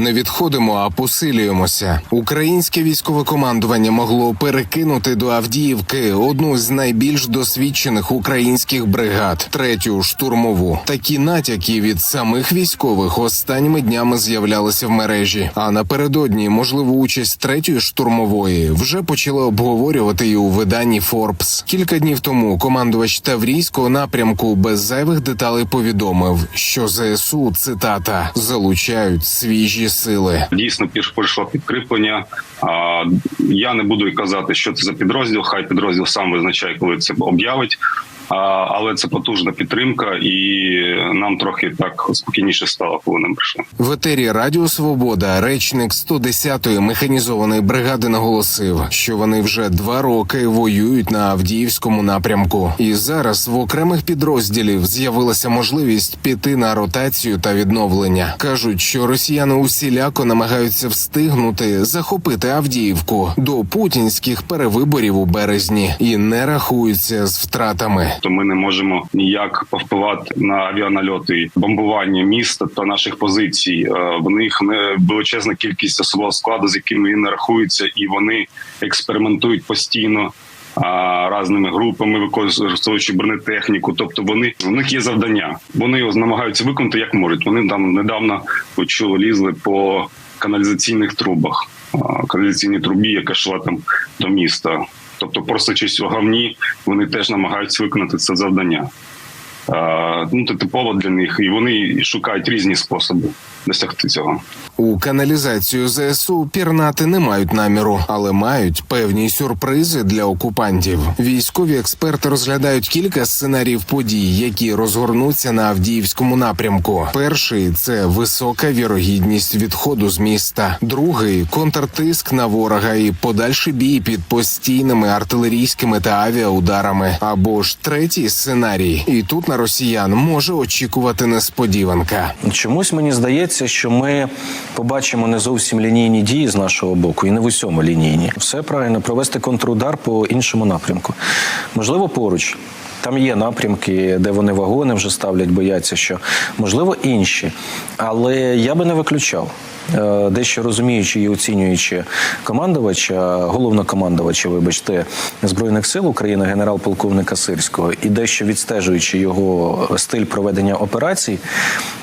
Не відходимо, а посилюємося. Українське військове командування могло перекинути до Авдіївки одну з найбільш досвідчених українських бригад, третю штурмову. Такі натяки від самих військових останніми днями з'являлися в мережі. А напередодні можливу участь третьої штурмової вже почали обговорювати і у виданні Forbes. Кілька днів тому командувач Таврійського напрямку без зайвих деталей повідомив, що ЗСУ цитата залучають свіжі сили. Дійсно, прийшло підкріплення. А я не буду казати, що це за підрозділ. Хай підрозділ сам визначає, коли це об'явить. Але це потужна підтримка, і нам трохи так спокійніше стало, коли нам прийшли. В етері Радіо Свобода речник 110-ї механізованої бригади наголосив, що вони вже два роки воюють на Авдіївському напрямку, і зараз в окремих підрозділів з'явилася можливість піти на ротацію та відновлення. кажуть, що росіяни усіляко намагаються встигнути захопити Авдіївку до путінських перевиборів у березні і не рахуються з втратами. То ми не можемо ніяк повпливати на авіанальоти, бомбування міста та наших позицій. Е, В них не величезна кількість особового складу, з якими він не рахується, і вони експериментують постійно. Разними групами використовуючи бронетехніку, тобто вони у них є завдання. Вони його намагаються виконати як можуть. Вони там недавно почули лізли по каналізаційних трубах, каналізаційній трубі, яка йшла там до міста. Тобто, просячись у говні, вони теж намагаються виконати це завдання. Ну, це типово для них, і вони шукають різні способи досягти цього. У каналізацію ЗСУ пірнати не мають наміру, але мають певні сюрпризи для окупантів. Військові експерти розглядають кілька сценаріїв подій, які розгорнуться на Авдіївському напрямку. Перший це висока вірогідність відходу з міста. Другий контртиск на ворога і подальший бій під постійними артилерійськими та авіаударами. Або ж третій сценарій, і тут на росіян може очікувати несподіванка. Чомусь мені здається, що ми побачимо не зовсім лінійні дії з нашого боку, і не в усьому лінійні. Все правильно провести контрудар по іншому напрямку. Можливо, поруч. Там є напрямки, де вони вагони вже ставлять, бояться, що можливо інші. Але я би не виключав. Е, Дещо розуміючи і оцінюючи командувача, головнокомандувача, вибачте, збройних сил України, генерал-полковника Сирського, і дещо відстежуючи його стиль проведення операцій,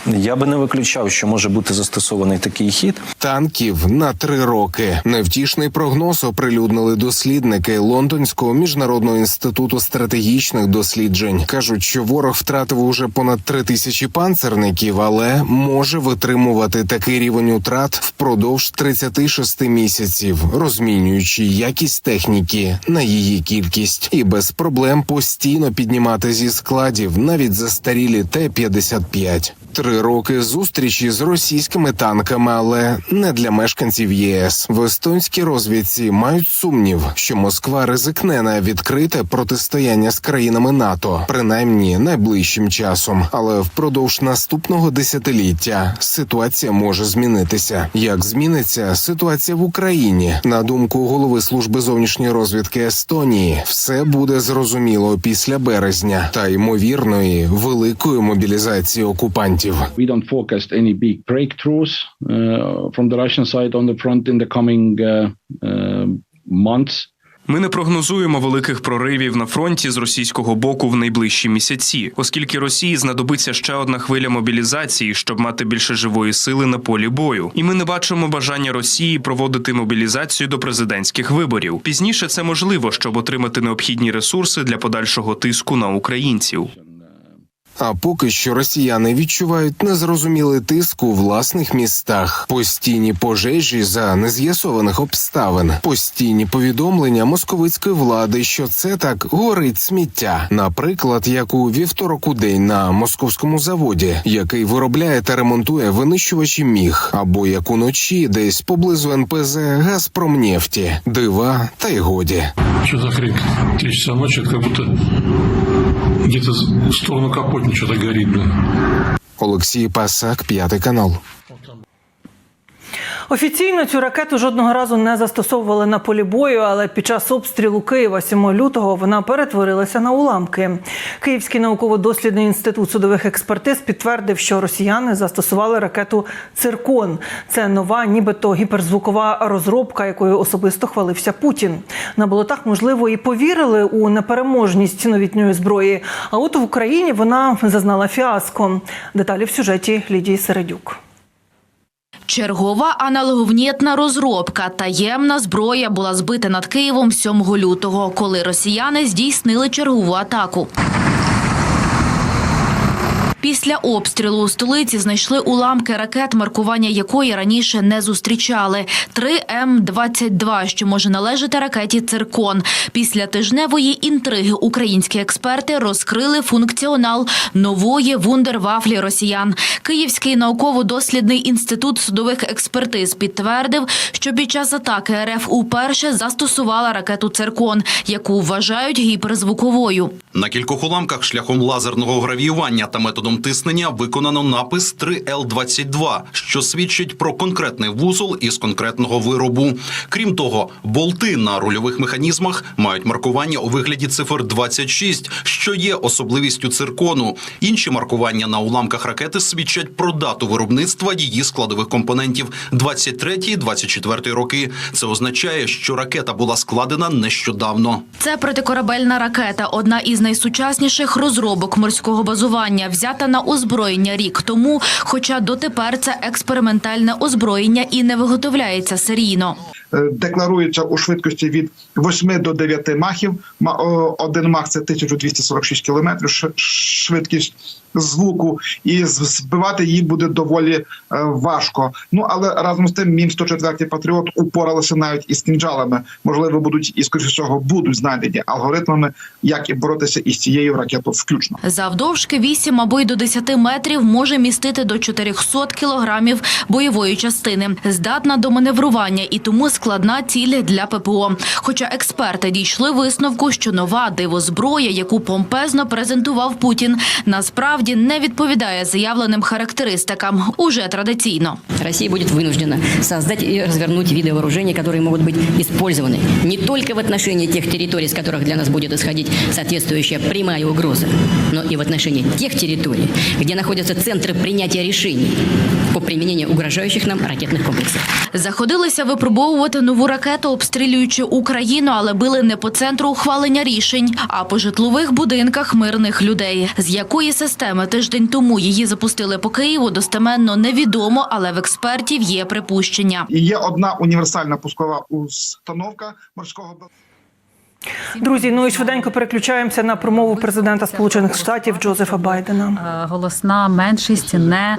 я би не виключав, що може бути застосований такий хід. Танків на три роки. Невтішний прогноз оприлюднили дослідники Лондонського міжнародного інституту стратегічних досліджень. кажуть, що ворог втратив уже понад три тисячі панцерників, але може витримувати такий рівень утрат впродовж 36 місяців, розмінюючи якість техніки на її кількість, і без проблем постійно піднімати зі складів навіть застарілі Т-55. Три роки зустрічі з російськими танками, але не для мешканців ЄС. В естонській розвідці мають сумнів, що Москва ризикне на відкрите протистояння з країнами НАТО, принаймні найближчим часом. Але впродовж наступного десятиліття ситуація може змінитися. Як зміниться ситуація в Україні? На думку голови служби зовнішньої розвідки Естонії, все буде зрозуміло після березня та ймовірної великої мобілізації окупантів. We don't forecast any big breakthroughs uh, from the Russian side on the front in the coming uh, uh, months. Ми не прогнозуємо великих проривів на фронті з російського боку в найближчі місяці, оскільки Росії знадобиться ще одна хвиля мобілізації, щоб мати більше живої сили на полі бою. І ми не бачимо бажання Росії проводити мобілізацію до президентських виборів. Пізніше це можливо, щоб отримати необхідні ресурси для подальшого тиску на українців. А поки що росіяни відчувають незрозумілий тиск у власних містах, постійні пожежі за нез'ясованих обставин, постійні повідомлення московицької влади, що це так горить сміття. Наприклад, як у вівторок у день на московському заводі, який виробляє та ремонтує винищувачі міг, або як уночі десь поблизу НПЗ Газпромнефті, дива та й годі. Что за хрень? Три часа ночи, это будто где-то в сторону Капотни что-то горит, блин. Олексій Пасак, п'ятий канал. Офіційно цю ракету жодного разу не застосовували на полі бою, але під час обстрілу Києва 7 лютого вона перетворилася на уламки. Київський науково-дослідний інститут судових експертиз підтвердив, що росіяни застосували ракету Циркон. Це нова, нібито гіперзвукова розробка, якою особисто хвалився Путін. На болотах, можливо, і повірили у непереможність новітньої зброї. А от в Україні вона зазнала фіаско. Деталі в сюжеті Лідії Середюк. Чергова аналоговнітна розробка таємна зброя була збита над Києвом 7 лютого, коли росіяни здійснили чергову атаку. Після обстрілу у столиці знайшли уламки ракет, маркування якої раніше не зустрічали. 3 М-22, що може належати ракеті «Циркон». Після тижневої інтриги українські експерти розкрили функціонал нової вундервафлі росіян. Київський науково-дослідний інститут судових експертиз підтвердив, що під час атаки РФ уперше застосувала ракету «Циркон», яку вважають гіперзвуковою. На кількох уламках шляхом лазерного гравіювання та методом тиснення виконано напис 3Л22, що свідчить про конкретний вузол із конкретного виробу. Крім того, болти на рульових механізмах мають маркування у вигляді цифр 26, що є особливістю циркону. Інші маркування на уламках ракети свідчать про дату виробництва її складових компонентів 23-24 роки. Це означає, що ракета була складена нещодавно. Це протикорабельна ракета, одна із найсучасніших розробок морського базування, взята на озброєння рік тому. Хоча дотепер це експериментальне озброєння і не виготовляється серійно. Е, декларується у швидкості від 8 до 9 махів. Ма- Один мах це 1246 кілометрів швидкість звуку, і збивати її буде доволі е, важко. Ну але разом з тим, мін 104 патріот упоралися навіть із кінжалами. Можливо, будуть і скоріше всього будуть знайдені алгоритмами, як і боротися із цією ракетою включно. Завдовжки 8 або й до 10 метрів може містити до 400 кілограмів бойової частини. Здатна до маневрування і тому складна ціль для ППО. Хоча експерти дійшли висновку, що нова дивозброя, яку помпезно презентував Путін, насправді не відповідає заявленим характеристикам уже традиційно. Россия будет вынуждена создать и развернуть виды вооружений, которые могут быть использованы не только в отношении тех территорий, с которых для нас будет исходить соответствующая прямая угроза, но и в отношении тех территорий, где находятся центры принятия решений по применению угрожающих нам ракетных комплексов. Заходилися випробовувати нову ракету, обстрілюючи Україну, але били не по центру ухвалення рішень, а по житлових будинках мирних людей. З якої системи тиждень тому її запустили по Києву, достеменно невідомо, але в експертів є припущення. І є одна універсальна пускова установка морського. Друзі, ну і швиденько переключаємося на промову президента Сполучених Штатів Джозефа Байдена. Е, голосна меншість не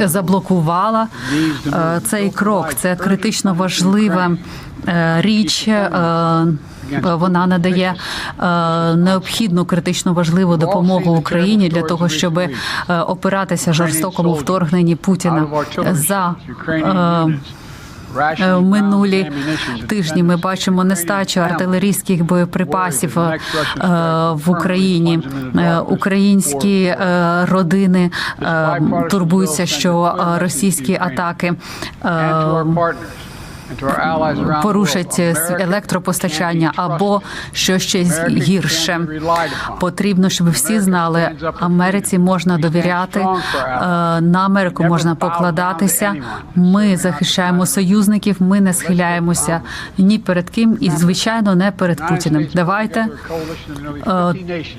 е, заблокувала е, цей крок. Це критично важлива е, річ. Е, вона надає е, необхідну критично важливу допомогу Україні для того, щоб е, опиратися жорстокому вторгненні Путіна за. Е, в минулі тижні ми бачимо нестачу артилерійських боєприпасів е, в Україні. Е, Українські е, родини е, турбуються, що е, російські атаки. Е, Порушать с- електропостачання або що ще гірше. Потрібно, щоб всі знали, Америці можна довіряти, е, на Америку можна покладатися. Ми захищаємо союзників. Ми не схиляємося ні перед ким, і звичайно не перед Путіним. Давайте е,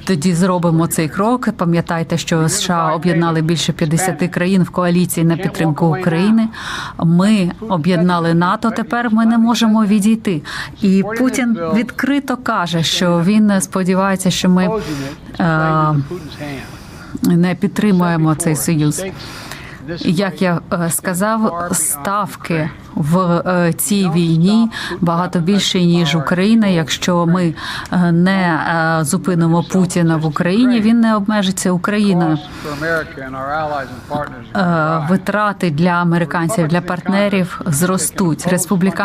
тоді зробимо цей крок. Пам'ятайте, що США об'єднали більше 50 країн в коаліції на підтримку України. Ми об'єднали НАТО. Тепер ми не можемо відійти. І Путін відкрито каже, що він сподівається, що ми е, не підтримуємо цей союз. Як я е, сказав, ставки в е, цій війні багато більше ніж Україна. Якщо ми е, не зупинимо Путіна в Україні, він не обмежиться Україною. Витрати для американців для партнерів зростуть. Республіканці